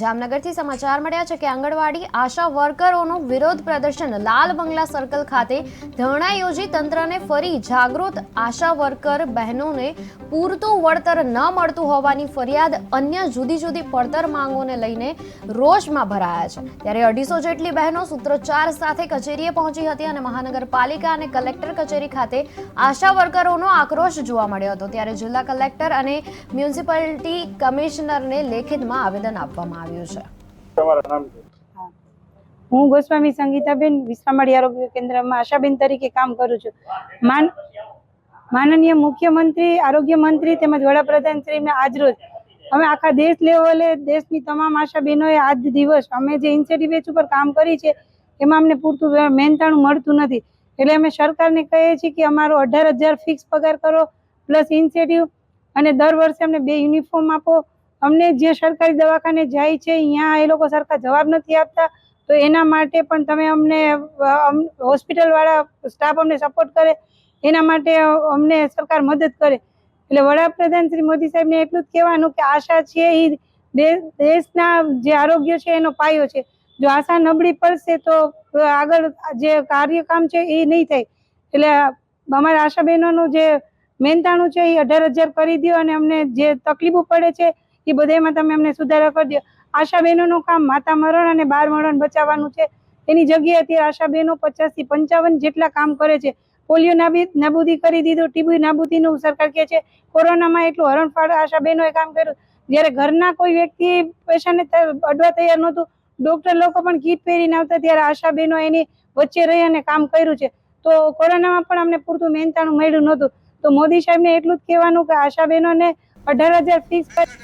જામનગરથી સમાચાર મળ્યા છે કે આંગણવાડી આશા વર્કરોનું વિરોધ પ્રદર્શન લાલ બંગલા સર્કલ ખાતે ધરણા યોજી તંત્રને ફરી જાગૃત આશા વર્કર બહેનોને પૂરતું વળતર ન મળતું હોવાની ફરિયાદ અન્ય જુદી જુદી પડતર માંગોને લઈને રોષમાં ભરાયા છે. ત્યારે અઢીસો જેટલી બહેનો સૂત્રોચ્ચાર સાથે કચેરીએ પહોંચી હતી અને મહાનગરપાલિકા અને કલેક્ટર કચેરી ખાતે આશા વર્કરોનો આક્રોશ જોવા મળ્યો હતો. ત્યારે જિલ્લા કલેક્ટર અને મ્યુનિસિપાલિટી કમિશનરને લેખિતમાં આવેદન આપવામાં આવ્યું. છે. તમારા નામ છે હું. ગોસ્વામી સંગીતાબેન વિશ્રામળી આરોગ્ય કેન્દ્રમાં આશાબેન તરીકે કામ કરું છું. માન માનનીય મુખ્યમંત્રી આરોગ્ય મંત્રી તેમજ વડાપ્રધાન શ્રીને આજરોજ અમે આખા દેશ લેવલે દેશની તમામ આશા બહેનોએ આજ દિવસ અમે જે ઇન્સેટિવ બેચ ઉપર કામ કરી છે એમાં અમને પૂરતું મહેનતાણું મળતું નથી. એટલે અમે સરકારને કહીએ છીએ કે અમારો અઢાર હજાર ફિક્સ પગાર કરો પ્લસ ઇન્સેટિવ અને દર વર્ષે અમને બે યુનિફોર્મ આપો અમને જે સરકારી દવાખાને જાય છે અહીંયા એ લોકો સરકાર જવાબ નથી આપતા. તો એના માટે પણ તમે અમને હોસ્પિટલવાળા સ્ટાફ અમને સપોર્ટ કરે. એના માટે અમને સરકાર મદદ કરે. એટલે વડાપ્રધાન શ્રી મોદી સાહેબને એટલું જ કહેવાનું કે આશા છે એ દેશના જે આરોગ્ય છે એનો પાયો છે. જો આશા નબળી પડશે તો આગળ જે કાર્યકામ છે એ નહીં થાય. એટલે અમારા આશાબહેનોનું જે મહેનતાણું છે એ અઢાર હજાર કરી દો અને અમને જે તકલીફો પડે છે એ બધામાં તમે અમને સુધારા કરી દો. આશા બહેનોનું કામ માતા મરણ અને બાર મરણ બચાવવાનું છે. એની જગ્યાએ અત્યારે પચાસથી પંચાવન જેટલા કામ કરે છે. પોલિયો નાબી નાબૂદી કરી દીધું, ટીબી નાબૂદીનું સરકાર કહે છે. કોરોનામાં એટલું હરણફાળ આશા બહેનોએ કામ કર્યું. જ્યારે ઘરના કોઈ વ્યક્તિ પેશન્ટને અડવા તૈયાર નહોતું, ડોક્ટર લોકો પણ કીટ પહેરીને આવતા ત્યારે આશા બહેનો એની વચ્ચે રહી અને કામ કર્યું છે. તો કોરોનામાં પણ અમને પૂરતું મહેનતાણું મળ્યું નહોતું. તો મોદી સાહેબને એટલું જ કહેવાનું કે આશા બહેનોને અઢાર હજાર ફીસ